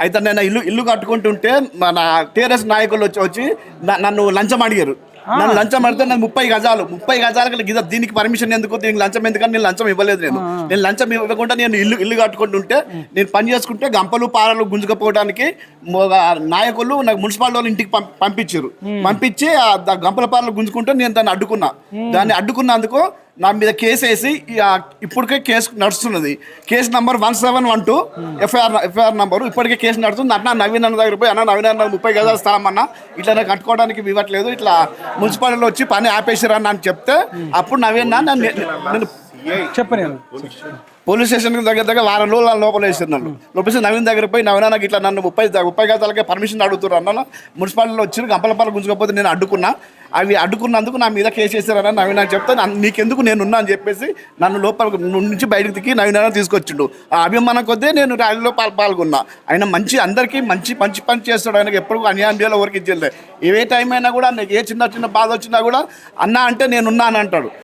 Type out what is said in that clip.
అయితే నేను ఇల్లు ఇల్లు కట్టుకుంటుంటే మన టీఆర్ఎస్ నాయకులు వచ్చి వచ్చి నన్ను లంచం అడిగారు. నన్ను లంచం అడిగితే నాకు ముప్పై గజాలు ముప్పై గజాలకు గిద దీనికి పర్మిషన్ ఎందుకు దీనికి లంచం ఎందుకని నేను లంచం ఇవ్వలేదు నేను. నేను లంచం ఇవ్వకుండా నేను ఇల్లు ఇల్లు కట్టుకుంటుంటే నేను పని చేసుకుంటే గంపలు పారలు గుంజుకపోవడానికి నాయకులు నాకు మున్సిపాలిటీ వాళ్ళు ఇంటికి పంప- పంపించారు. పంపించి ఆ గంపల పారలు గుంజుకుంటే నేను దాన్ని అడ్డుకున్నా. దాన్ని అడ్డుకున్నందుకు నా మీద కేసు వేసి ఇప్పటికే కేసు నడుస్తున్నది. Case number one seven one two FIR FIR number. ఇప్పటికే కేసు నడుస్తుంది. అన్న నవీన్ అన్న దగ్గర పోయి అన్న నవీన్ అన్న ముప్పై గజాల స్థలం అన్న ఇట్లా నాకు కట్టుకోవడానికి ఇవ్వట్లేదు. ఇట్లా మున్సిపాలిటీలో వచ్చి పని ఆపేసిరన్న అని చెప్తే అప్పుడు నవీన్ నేను నేను చెప్పు నేను పోలీస్ స్టేషన్ దగ్గర దగ్గర వారం రోజులు లోపల వేసారు నన్ను. లోపేసి నవీన్ దగ్గర పోయి నవీన్ నాకు ఇట్లా నన్ను ముప్పై ముప్పై గజాలకే పర్మిషన్ అడుగుతారు అన్న. మున్సిపాలిటీలో వచ్చి గంపలపాలు గుంజుకోకపోతే నేను అడ్డుకున్నా. అవి అడ్డుకున్నందుకు నా మీద కేసు వేసారన్న నవీన్ చెప్తే నీకెందుకు నేను ఉన్నా అని చెప్పేసి నన్ను లోపల నుంచి బయటకు దిగి నవీన్ తీసుకొచ్చిండు. ఆ అభిమానం కొద్దీ నేను ర్యాలీలో పాల్ పాల్గొన్నా. ఆయన మంచి అందరికీ మంచి మంచి పని చేస్తాడు. ఆయనకి ఎప్పుడు అన్యాయం చేయాలి ఎవరికి ఇచ్చేది ఏ టైం అయినా కూడా నాకు ఏ చిన్న చిన్న బాధ వచ్చినా కూడా అన్న అంటే నేను ఉన్నాను అంటాడు.